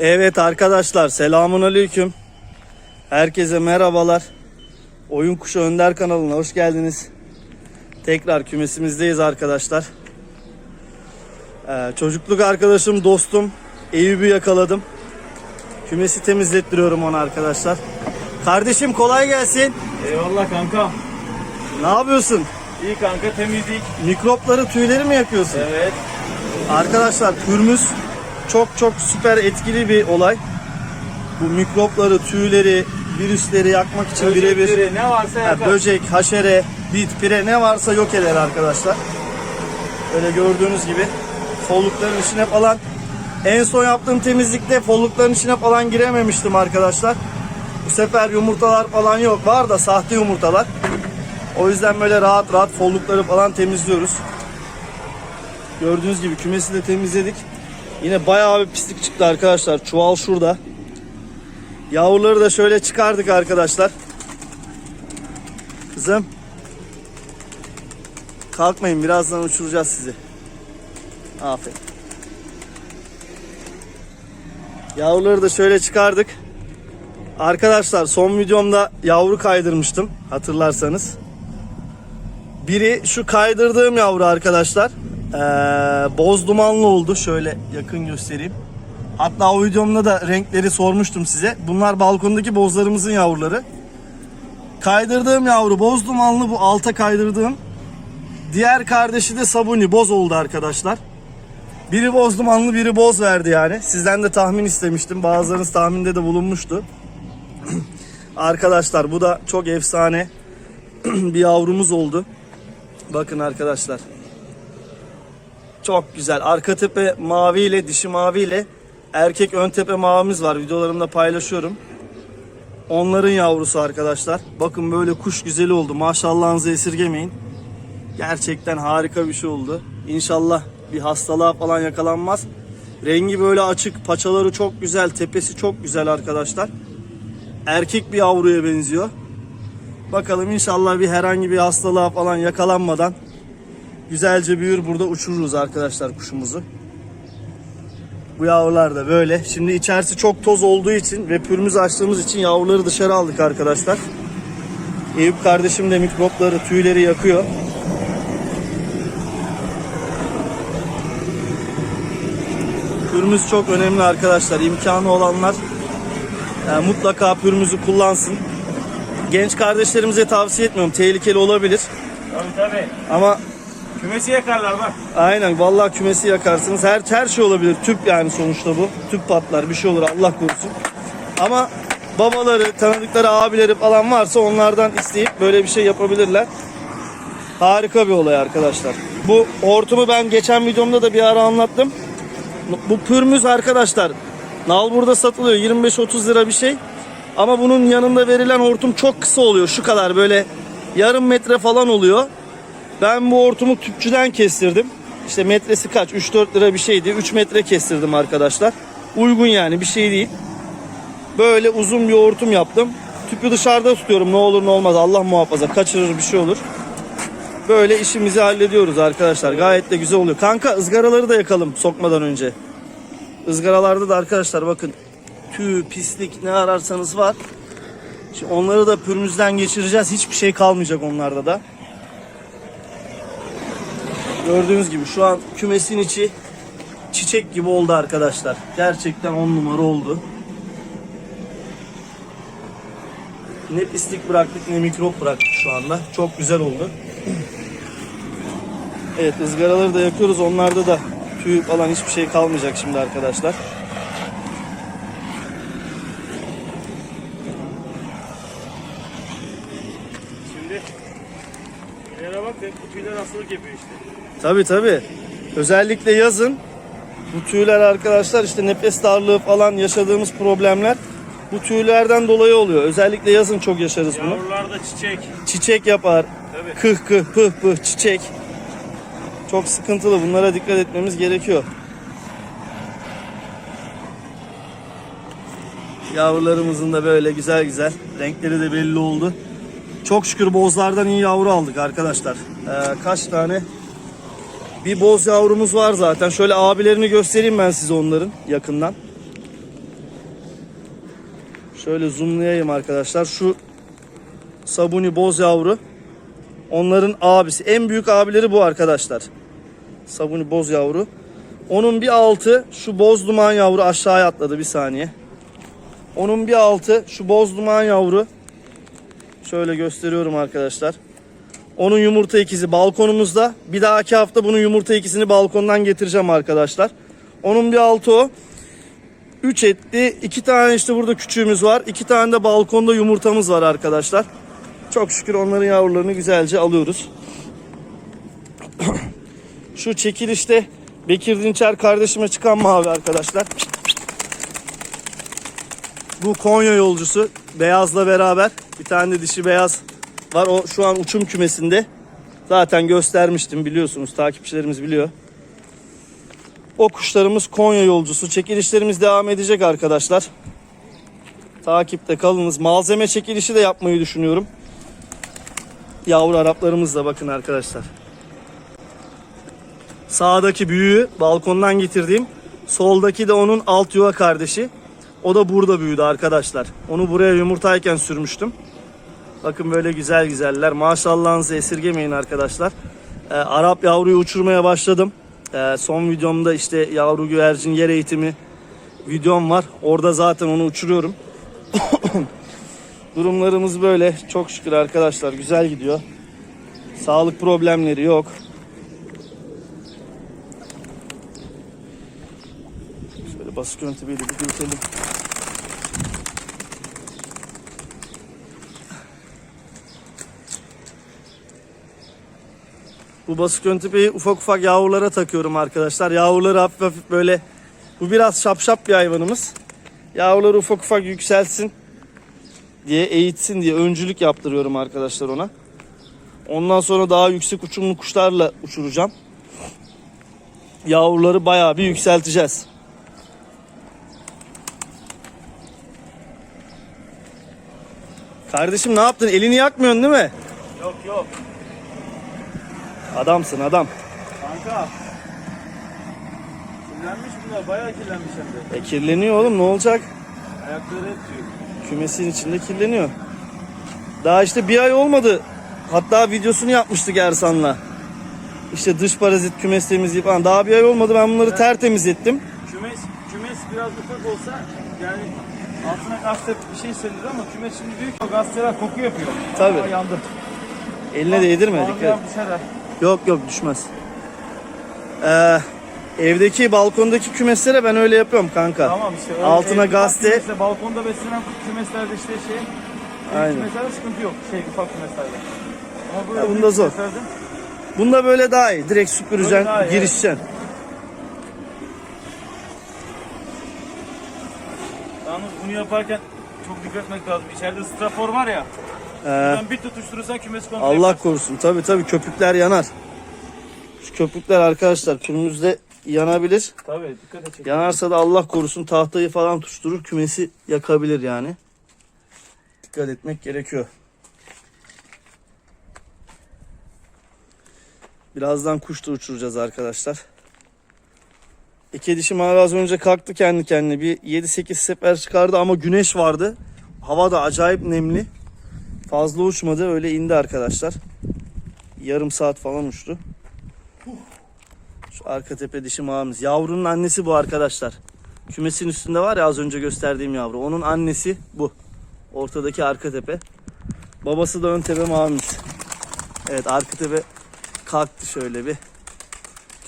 Evet arkadaşlar selamun aleyküm. Herkese merhabalar. Oyun Kuşu Önder kanalına hoş geldiniz. Tekrar kümesimizdeyiz arkadaşlar. Ee, çocukluk arkadaşım, dostum Eyüp'ü yakaladım. Kümesi temizlettiriyorum ona arkadaşlar. Kardeşim kolay gelsin. Eyvallah kanka. Ne yapıyorsun? İyi kanka temizlik. Mikropları, tüyleri mi yakıyorsun? Evet. Arkadaşlar pürmüz çok çok süper etkili bir olay. Bu mikropları, tüyleri, virüsleri yakmak için birebir ne varsa Ha, yakar. böcek, haşere, bit, pire ne varsa yok eder arkadaşlar. Öyle gördüğünüz gibi follukların içine falan en son yaptığım temizlikte follukların içine falan girememiştim arkadaşlar. Bu sefer yumurtalar falan yok. Var da sahte yumurtalar. O yüzden böyle rahat rahat follukları falan temizliyoruz. Gördüğünüz gibi kümesi de temizledik. Yine bayağı bir pislik çıktı arkadaşlar. Çuval şurada. Yavruları da şöyle çıkardık arkadaşlar. Kızım. Kalkmayın birazdan uçuracağız sizi. Aferin. Yavruları da şöyle çıkardık. Arkadaşlar son videomda yavru kaydırmıştım hatırlarsanız. Biri şu kaydırdığım yavru arkadaşlar. Ee, boz dumanlı oldu. Şöyle yakın göstereyim. Hatta o videomda da renkleri sormuştum size. Bunlar balkondaki bozlarımızın yavruları. Kaydırdığım yavru boz dumanlı bu alta kaydırdığım. Diğer kardeşi de sabuni boz oldu arkadaşlar. Biri boz dumanlı biri boz verdi yani. Sizden de tahmin istemiştim. Bazılarınız tahminde de bulunmuştu. arkadaşlar bu da çok efsane bir yavrumuz oldu. Bakın arkadaşlar. Çok güzel. Arka tepe mavi ile dişi mavi ile erkek ön tepe mavimiz var. Videolarımda paylaşıyorum. Onların yavrusu arkadaşlar. Bakın böyle kuş güzeli oldu. Maşallahınızı esirgemeyin. Gerçekten harika bir şey oldu. İnşallah bir hastalığa falan yakalanmaz. Rengi böyle açık. Paçaları çok güzel. Tepesi çok güzel arkadaşlar. Erkek bir yavruya benziyor. Bakalım inşallah bir herhangi bir hastalığa falan yakalanmadan güzelce büyür burada uçururuz arkadaşlar kuşumuzu. Bu yavrular da böyle. Şimdi içerisi çok toz olduğu için ve pürmüz açtığımız için yavruları dışarı aldık arkadaşlar. Eyüp kardeşim de mikropları, tüyleri yakıyor. Pürmüz çok önemli arkadaşlar. İmkanı olanlar e, mutlaka pürmüzü kullansın. Genç kardeşlerimize tavsiye etmiyorum. Tehlikeli olabilir. Tabii tabii. Ama Kümesi yakarlar bak. aynen vallahi kümesi yakarsınız. Her her şey olabilir. Tüp yani sonuçta bu. Tüp patlar, bir şey olur Allah korusun. Ama babaları, tanıdıkları abileri falan varsa onlardan isteyip böyle bir şey yapabilirler. Harika bir olay arkadaşlar. Bu hortumu ben geçen videomda da bir ara anlattım. Bu pürmüz arkadaşlar. Nalbur'da satılıyor 25-30 lira bir şey. Ama bunun yanında verilen hortum çok kısa oluyor. Şu kadar böyle yarım metre falan oluyor. Ben bu hortumu tüpçüden kestirdim. İşte metresi kaç? 3-4 lira bir şeydi. 3 metre kestirdim arkadaşlar. Uygun yani bir şey değil. Böyle uzun bir hortum yaptım. Tüpü dışarıda tutuyorum ne olur ne olmaz Allah muhafaza kaçırır bir şey olur. Böyle işimizi hallediyoruz arkadaşlar. Gayet de güzel oluyor. Kanka ızgaraları da yakalım sokmadan önce. Izgaralarda da arkadaşlar bakın tüy, pislik ne ararsanız var. Şimdi onları da pürmüzden geçireceğiz. Hiçbir şey kalmayacak onlarda da. Gördüğünüz gibi şu an kümesin içi çiçek gibi oldu arkadaşlar. Gerçekten on numara oldu. Ne pislik bıraktık ne mikrop bıraktık şu anda. Çok güzel oldu. Evet ızgaraları da yakıyoruz. Onlarda da tüy falan hiçbir şey kalmayacak şimdi arkadaşlar. Şimdi hep bu tüyler hastalık yapıyor işte. Tabi tabi. Özellikle yazın bu tüyler arkadaşlar işte nefes darlığı falan yaşadığımız problemler bu tüylerden dolayı oluyor. Özellikle yazın çok yaşarız bunu. Yavrularda çiçek. Çiçek yapar. Tabii. Kıh kıh pıh pıh çiçek. Çok sıkıntılı. Bunlara dikkat etmemiz gerekiyor. Yavrularımızın da böyle güzel güzel. Renkleri de belli oldu. Çok şükür bozlardan iyi yavru aldık arkadaşlar. Ee, kaç tane? Bir boz yavrumuz var zaten. Şöyle abilerini göstereyim ben size onların yakından. Şöyle zoomlayayım arkadaşlar. Şu Sabuni boz yavru. Onların abisi. En büyük abileri bu arkadaşlar. Sabuni boz yavru. Onun bir altı şu boz duman yavru aşağıya atladı bir saniye. Onun bir altı şu boz duman yavru. Şöyle gösteriyorum arkadaşlar. Onun yumurta ikizi balkonumuzda. Bir dahaki hafta bunun yumurta ikisini balkondan getireceğim arkadaşlar. Onun bir altı o. 3 etli. iki tane işte burada küçüğümüz var. iki tane de balkonda yumurtamız var arkadaşlar. Çok şükür onların yavrularını güzelce alıyoruz. Şu çekilişte Bekir Dinçer kardeşime çıkan mavi arkadaşlar. Bu Konya yolcusu beyazla beraber bir tane de dişi beyaz var. O şu an uçum kümesinde. Zaten göstermiştim biliyorsunuz takipçilerimiz biliyor. O kuşlarımız Konya yolcusu. Çekilişlerimiz devam edecek arkadaşlar. Takipte kalınız. Malzeme çekilişi de yapmayı düşünüyorum. Yavru Araplarımızla bakın arkadaşlar. Sağdaki büyüğü balkondan getirdiğim. Soldaki de onun alt yuva kardeşi. O da burada büyüdü arkadaşlar. Onu buraya yumurtayken sürmüştüm. Bakın böyle güzel güzeller. Maşallahınızı esirgemeyin arkadaşlar. Ee, Arap yavruyu uçurmaya başladım. Ee, son videomda işte yavru güvercin yer eğitimi videom var. Orada zaten onu uçuruyorum. Durumlarımız böyle. Çok şükür arkadaşlar güzel gidiyor. Sağlık problemleri yok. Şöyle basık yöntemiyle bir dürtelim. Bu basık yöntepeyi ufak ufak yavrulara takıyorum arkadaşlar. Yavruları hafif hafif böyle bu biraz şapşap bir hayvanımız. Yavruları ufak ufak yükselsin diye eğitsin diye öncülük yaptırıyorum arkadaşlar ona. Ondan sonra daha yüksek uçumlu kuşlarla uçuracağım. Yavruları bayağı bir yükselteceğiz. Kardeşim ne yaptın? Elini yakmıyorsun değil mi? Yok yok. Adamsın adam. Kanka. Kirlenmiş bunlar. Bayağı kirlenmiş hem de. E kirleniyor oğlum ne olacak? Ayakları tüy. Kümesin içinde kirleniyor. Daha işte bir ay olmadı. Hatta videosunu yapmıştık Ersan'la. İşte dış parazit kümes temizliği falan. Daha bir ay olmadı ben bunları tertemiz ettim. Kümes, kümes biraz ufak olsa yani altına gazete bir şey söylenir ama kümes şimdi büyük o gazeteler koku yapıyor. Tabii. Aa, yandı. Eline de yedirme Mavi dikkat. Yok yok düşmez. Ee, evdeki balkondaki kümeslere ben öyle yapıyorum kanka. Tamam işte. Altına ev- gazete. Kümesle, balkonda beslenen kümeslerde işte şey. Aynen. Kümeslerde sıkıntı yok. Şey ufak kümeslerde. Ama böyle Ya bunda zor. kümeslerde- Bunda böyle daha iyi. Direkt süpüreceksin, iyi, girişeceksin. Yalnız bunu yaparken çok dikkat etmek lazım. İçeride strafor var ya. Ee, Ben bir tutuşturursan kümesi kontrol Allah yaparsın. korusun. Tabi tabi köpükler yanar. Şu köpükler arkadaşlar kürümüzde yanabilir. Tabii dikkat edecek. Yanarsa da Allah korusun tahtayı falan tutuşturur kümesi yakabilir yani. Dikkat etmek gerekiyor. Birazdan kuş da uçuracağız arkadaşlar. İki dişi mavi az önce kalktı kendi kendine. Bir 7-8 sefer çıkardı ama güneş vardı. Hava da acayip nemli. Fazla uçmadı öyle indi arkadaşlar. Yarım saat falan uçtu. Şu arka tepe dişi mavimiz. Yavrunun annesi bu arkadaşlar. Kümesin üstünde var ya az önce gösterdiğim yavru. Onun annesi bu. Ortadaki arka tepe. Babası da ön tepe mavimiz. Evet arka tepe kalktı şöyle bir.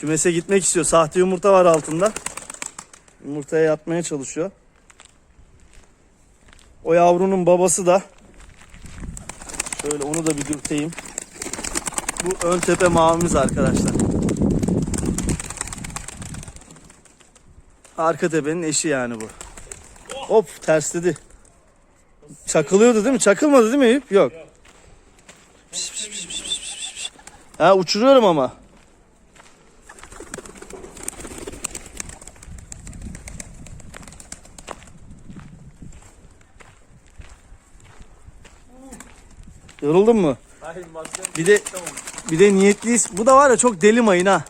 Kümese gitmek istiyor. Sahte yumurta var altında. Yumurtaya yatmaya çalışıyor. O yavrunun babası da şöyle onu da bir dürteyim. Bu ön tepe mavimiz arkadaşlar. Arka tepenin eşi yani bu. Hop tersledi. Çakılıyordu değil mi? Çakılmadı değil mi? Yok. Piş, piş, piş, piş, piş, piş, piş. Ha uçuruyorum ama. Yoruldun mu? Hayır Bir de bir de niyetliyiz. Bu da var ya çok deli mayın ha.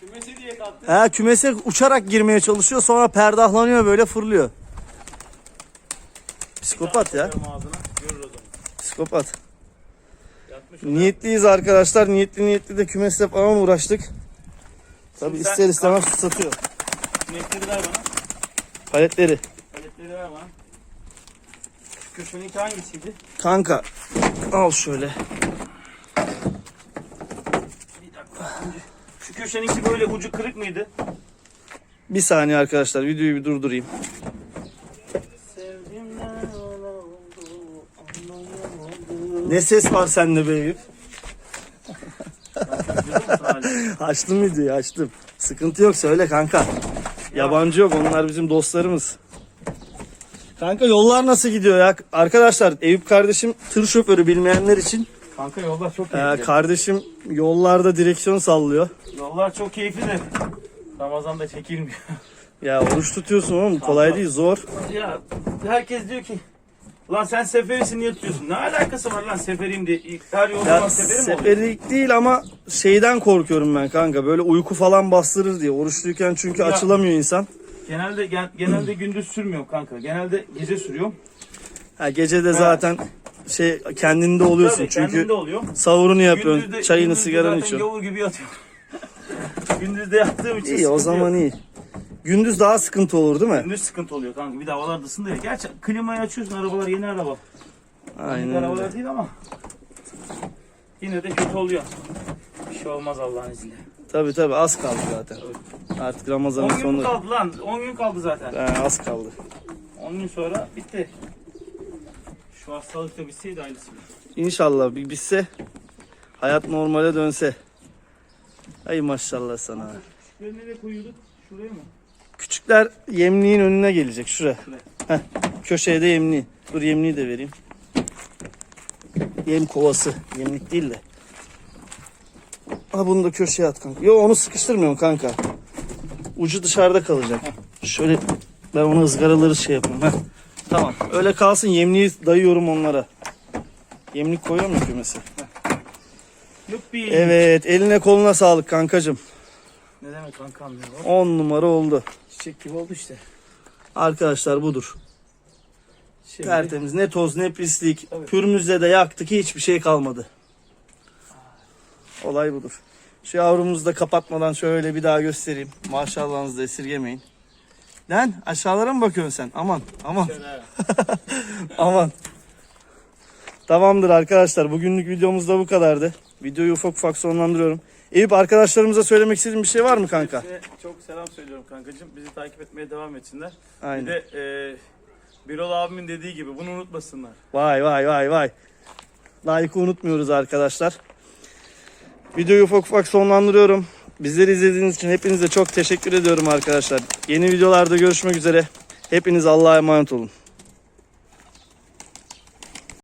kümesi diye kalktı. Ha kümese uçarak girmeye çalışıyor sonra perdahlanıyor böyle fırlıyor. Psikopat ya. Psikopat. Niyetliyiz arkadaşlar. Niyetli niyetli de kümesle falan uğraştık. Tabi ister istemez su satıyor. Sinekleri ver bana. Paletleri. Paletleri ver bana. Köşeninki hangisiydi? Kanka al şöyle. Bir dakika. Şu köşeninki böyle ucu kırık mıydı? Bir saniye arkadaşlar videoyu bir durdurayım. Ne ses var sende be Eyüp? Açtım videoyu açtım. Sıkıntı yok söyle kanka. Yabancı yok onlar bizim dostlarımız. Kanka yollar nasıl gidiyor ya? Arkadaşlar Eyüp kardeşim tır şoförü bilmeyenler için. Kanka yollar çok Ee, keyifli. kardeşim yollarda direksiyon sallıyor. yollar çok keyifli de Ramazan'da çekilmiyor. Ya oruç tutuyorsun oğlum kolay değil zor. ya herkes diyor ki Lan sen seferisin niye tutuyorsun? Ne alakası var lan seferiyim diye. Her yolda Ya ya, seferi mi oluyor? seferlik değil ama şeyden korkuyorum ben kanka. Böyle uyku falan bastırır diye. Oruçluyken çünkü Ya- açılamıyor insan. Genelde gen- genelde gündüz sürmüyorum kanka. Genelde gece sürüyorum. Ha, gece de zaten şey kendinde oluyorsun Tabii çünkü kendimde oluyor. savurunu yapıyorsun, Gündüz de- çayını gündüz de sigaranı zaten içiyorsun. gavur gibi yatıyorum. gündüz de yattığım için İyi o sıkıntı zaman yok. iyi. Gündüz daha sıkıntı olur değil mi? Gündüz sıkıntı oluyor kanka. Bir de havalar da ısındı ya. Gerçi klimayı açıyorsun arabalar yeni araba. Yeni Aynen öyle. arabalar değil ama yine de kötü oluyor. Bir şey olmaz Allah'ın izniyle. Tabi tabi az kaldı zaten. Artık 10 Ramazan'ın gün mü sonu. kaldı lan? 10 gün kaldı zaten. Ha, az kaldı. 10 gün sonra bitti. Şu hastalık da bitseydi aynısı. İnşallah bir bitse hayat normale dönse. Ay maşallah sana. Şuraya nereye koyuyorduk? Şuraya mı? Küçükler yemliğin önüne gelecek şuraya. Şuraya. Heh, köşeye de yemliği. Dur yemliği de vereyim. Yem kovası. Yemlik değil de. Ha bunu da köşeye at kanka. Yo onu sıkıştırmıyorum kanka. Ucu dışarıda kalacak. Şöyle ben onu ızgaraları şey yapayım. Heh. Tamam. Öyle kalsın yemliği dayıyorum onlara. Yemlik koyuyor mu kümesi? Evet eline koluna sağlık kankacım. Ne demek kankam ya? 10 numara oldu. Çiçek gibi oldu işte. Arkadaşlar budur. Şimdi Tertemiz ne toz ne pislik. Tabii. Pürmüzle de yaktık hiçbir şey kalmadı. Olay budur. Şu yavrumuzu da kapatmadan şöyle bir daha göstereyim. Maşallahınızı da esirgemeyin. Lan aşağılara mı bakıyorsun sen? Aman aman aman. Tamamdır arkadaşlar. Bugünlük videomuz da bu kadardı. Videoyu ufak ufak sonlandırıyorum. Eyüp arkadaşlarımıza söylemek istediğin bir şey var mı kanka? Hepsine çok selam söylüyorum kankacığım. Bizi takip etmeye devam etsinler. Bir Aynen. de e, Birol abimin dediği gibi bunu unutmasınlar. Vay vay vay vay. Like'ı unutmuyoruz arkadaşlar. Videoyu ufak ufak sonlandırıyorum. Bizleri izlediğiniz için hepinize çok teşekkür ediyorum arkadaşlar. Yeni videolarda görüşmek üzere. Hepiniz Allah'a emanet olun.